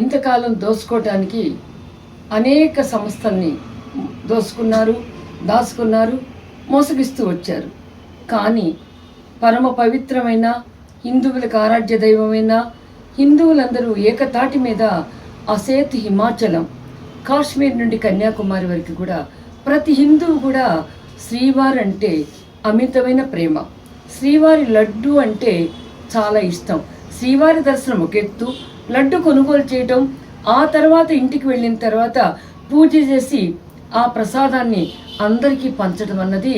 ఇంతకాలం దోసుకోవటానికి అనేక సంస్థల్ని దోసుకున్నారు దాచుకున్నారు మోసగిస్తూ వచ్చారు. కానీ పరమ పవిత్రమైన హిందువులకు ఆరాధ్య దైవమైన హిందువులందరూ ఏకతాటి మీద అసేత్ హిమాచలం కాశ్మీర్ నుండి కన్యాకుమారి వరకు కూడా ప్రతి హిందువు కూడా శ్రీవారు అంటే అమితమైన ప్రేమ. శ్రీవారి లడ్డు అంటే చాలా ఇష్టం. శ్రీవారి దర్శనం ఒకెత్తు లడ్డు కొనుగోలు చేయటం ఆ తర్వాత ఇంటికి వెళ్ళిన తర్వాత పూజ చేసి ఆ ప్రసాదాన్ని అందరికీ పంచడం అన్నది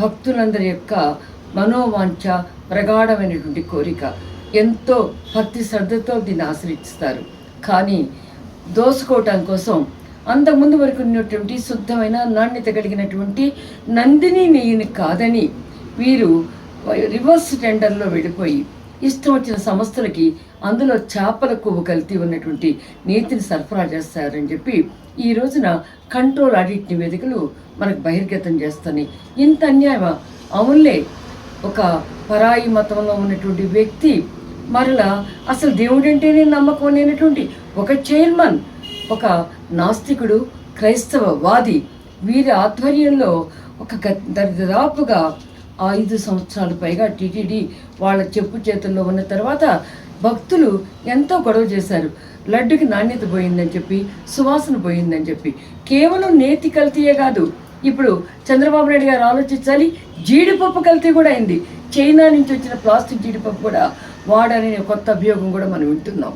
భక్తులందరి యొక్క మనోవాంఛ ప్రగాఢమైనటువంటి కోరిక. ఎంతో భక్తి శ్రద్ధతో దీన్ని ఆశ్రయిస్తారు. కానీ దోసుకోవటం కోసం అంతకుముందు వరకు ఉన్నటువంటి శుద్ధమైన నాణ్యత కలిగినటువంటి నందిని నెయ్యిని కాదని వీరు రివర్స్ టెండర్లో వెళ్ళిపోయి ఇష్టం వచ్చిన సంస్థలకి అందులో చేపల కొవ్వు కలిపి ఉన్నటువంటి నీతిని సరఫరా చేస్తారని చెప్పి ఈ రోజున కంట్రోల్ ఆడిట్ నివేదికలు మనకు బహిర్గతం చేస్తున్నాయి. ఇంత అన్యాయమా? అవునులే. ఒక పరాయి మతంలో ఉన్నటువంటి వ్యక్తి మరలా అసలు దేవుడంటేనే నమ్మకం లేనటువంటి ఒక చైర్మన్ ఒక నాస్తికుడు క్రైస్తవ వాది వీరి ఆధ్వర్యంలో ఒక దరిదాపుగా ఐదు సంవత్సరాలు పైగా టీటీడీ వాళ్ళ చెప్పు చేతుల్లో ఉన్న తర్వాత భక్తులు ఎంతో గొడవ చేశారు. లడ్డుకి నాణ్యత పోయిందని చెప్పి సువాసన పోయిందని చెప్పి. కేవలం నేతి కల్తీయే కాదు. ఇప్పుడు చంద్రబాబు నాయుడు గారు ఆలోచించాలి జీడిపప్పు కల్తీ కూడా అయింది. చైనా నుంచి వచ్చిన ప్లాస్టిక్ జీడిపప్పు కూడా వాడని కొత్త అభియోగం కూడా మనం వింటున్నాం.